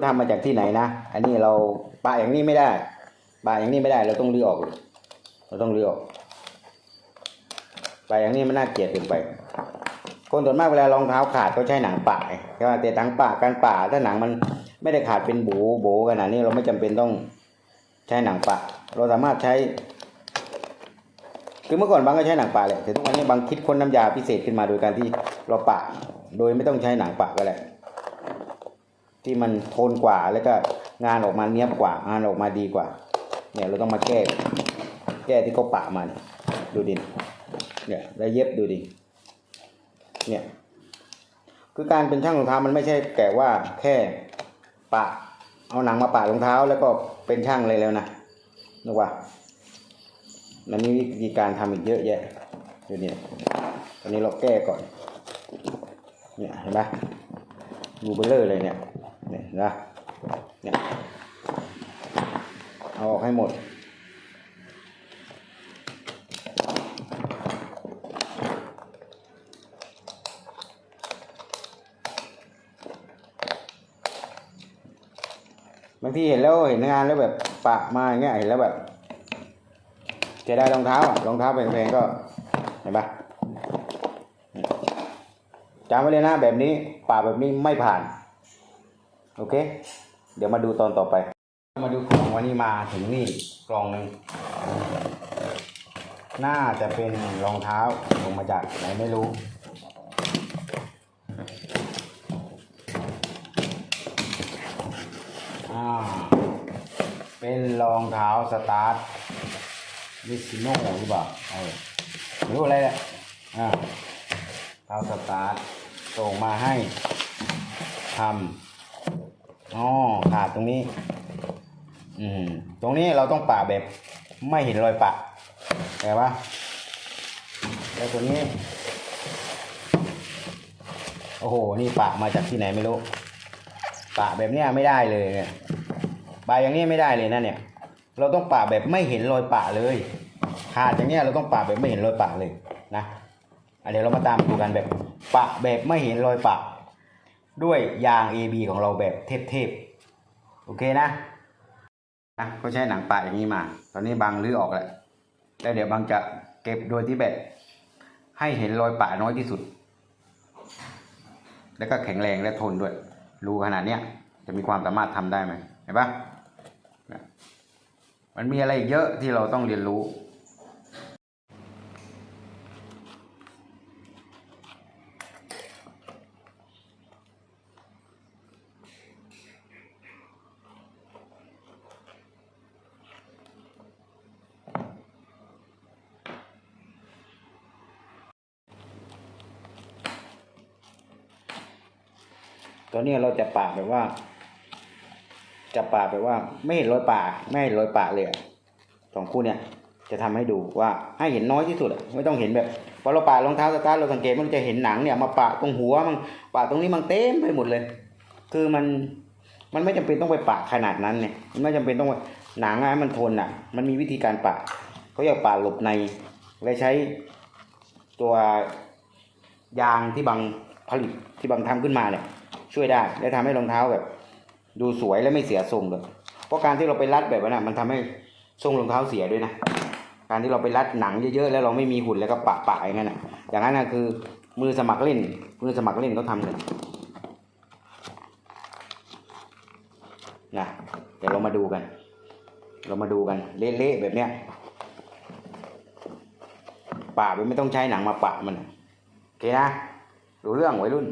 ทำมาจากที่ไหนนะ อันนี้เราปะอย่างนี้ไม่ได้ปะอย่างนี้ไม่ได้ เราต้องรื้อออก เราต้องรื้ออกปะอย่างนี้มันน่าเกลียดเกินไป คนส่วนมากเวลารองเท้าขาดก็ใช้หนังปะใช่ไหมแต่หนังปะการปะถ้าหนังมันไม่ได้ขาดเป็นโบโบขนาดนี้เราไม่จำเป็นต้องใช้หนังปะเราสามารถใช้ คือเมื่อก่อนบางก็ใช้หนังปะแหละแต่ทุกวันนี้บางคิดค้นน้ำยาพิเศษขึ้นมาโดยการที่เราปะโดยไม่ต้องใช้หนังปะก็แหละ ที่มันทนกว่าแล้วก็งานออกมาเนี้ยบกว่างานออกมาดีกว่า เนี่ยเราต้องมาแก้แก้ที่เขาปะมาเนี่ยดูดิเนี่ยแล้วเย็บดูดิเนี่ยคือการเป็นช่างรองเท้ามันไม่ใช่แก่ว่าแค่ปะ เอาหนังมาปะรองเท้าแล้วก็เป็นช่างเลยแล้วนะนึกว่ามันมีวิธีการทำอีกเยอะแยะดูนี่ตอนนี้เราแก้ก่อนเนี่ยเห็นไหมรูเบลเลอร์เลยเนี่ย เนี่ยนะเนี่ยเอาออกให้หมดบางทีเห็นแล้วเห็นงานแล้วแบบปะมาอย่างเงี้ยเห็นแล้วแบบจะได้รองเท้าอะรองเท้าแพงๆก็เห็นปะจำไว้เลยนะแบบนี้ปะแบบนี้ไม่ผ่าน โอเค เดี๋ยวมาดูตอนต่อไป มาดูของวันนี้มาถึงนี่กล่องหนึ่งน่าจะเป็นรองเท้าลงมาจากไหนไม่รู้อ่าเป็นรองเท้าสตาร์ทวิซิโน่หรือเปล่าเออไม่รู้อะไรแหละอ่าเท้าสตาร์ทส่งมาให้ทำ อ๋อขาดตรงนี้ อืม ตรงนี้เราต้องปะแบบ ไม่เห็นรอยปะแต่ว่าแล้วตัวนี้ โอ้โห นี่ปะมาจากที่ไหนไม่รู้ ปะแบบเนี้ยไม่ได้เลยเนี่ยปะอย่างนี้ไม่ได้เลยนะเนี่ย เราต้องปะแบบไม่เห็นรอยปะเลย ขาดอย่างเนี้ยเราต้องปะแบบไม่เห็นรอยปะเลยนะอะเดี๋ยวเรามาตามดูกันแบบปะแบบไม่เห็นรอยปะ ด้วยยาง AB ของเราแบบเทพๆ โอเคนะนะก็ใช้หนังปะอย่างนี้มา ตอนนี้บางรื้อออกแล้ว แล้วเดี๋ยวบางจะเก็บโดยที่แบบให้เห็นรอยปะน้อยที่สุด แล้วก็แข็งแรงและทนด้วย รูขนาดเนี้ยจะมีความสามารถทำได้ไหมเห็นปะมันมีอะไรเยอะที่เราต้องเรียนรู้ ตอนนี้เราจะปาดแบบว่า จะปาดแบบว่า ไม่เห็นรอยปากไม่เห็นรอยปากเลยสองคู่เนี่ย จะทำให้ดูว่าให้เห็นน้อยที่สุดอะไม่ต้องเห็นแบบพอเราปาดรองเท้าสตาร์เราสังเกตมันจะเห็นหนังเนี่ยมาปาดตรงหัวมันปาดตรงนี้มันเต็มไปหมดเลย คือมันมันไม่จำเป็นต้องไปปาดขนาดนั้นเนี่ยมันไม่จำเป็นต้องไปหนังอะมันทนอะ มันมีวิธีการปาดเขาอยากปาดหลบในและใช้ตัวยางที่บางผลิตที่บางทำขึ้นมาเนี่ย ช่วยได้และทำให้รองเท้าแบบ ดูสวยและไม่เสียทรงเลยเพราะการที่เราไปรัดแบบนั้นมันทำให้ทรงรองเท้าเสียด้วยนะการที่เราไปรัดหนังเยอะๆแล้วเราไม่มีหุ่นแล้วก็ปะปะอย่างนั้นนะอย่างนั้นนะคือมือสมัครเล่น มือสมัครเล่นเขาทำกันนะเดี๋ยวเรามาดูกัน เรามาดูกันเละๆแบบเนี้ยปะแบบไม่ต้องใช้หนังมาปะมันโอเคนะดูเรื่องวัยรุ่น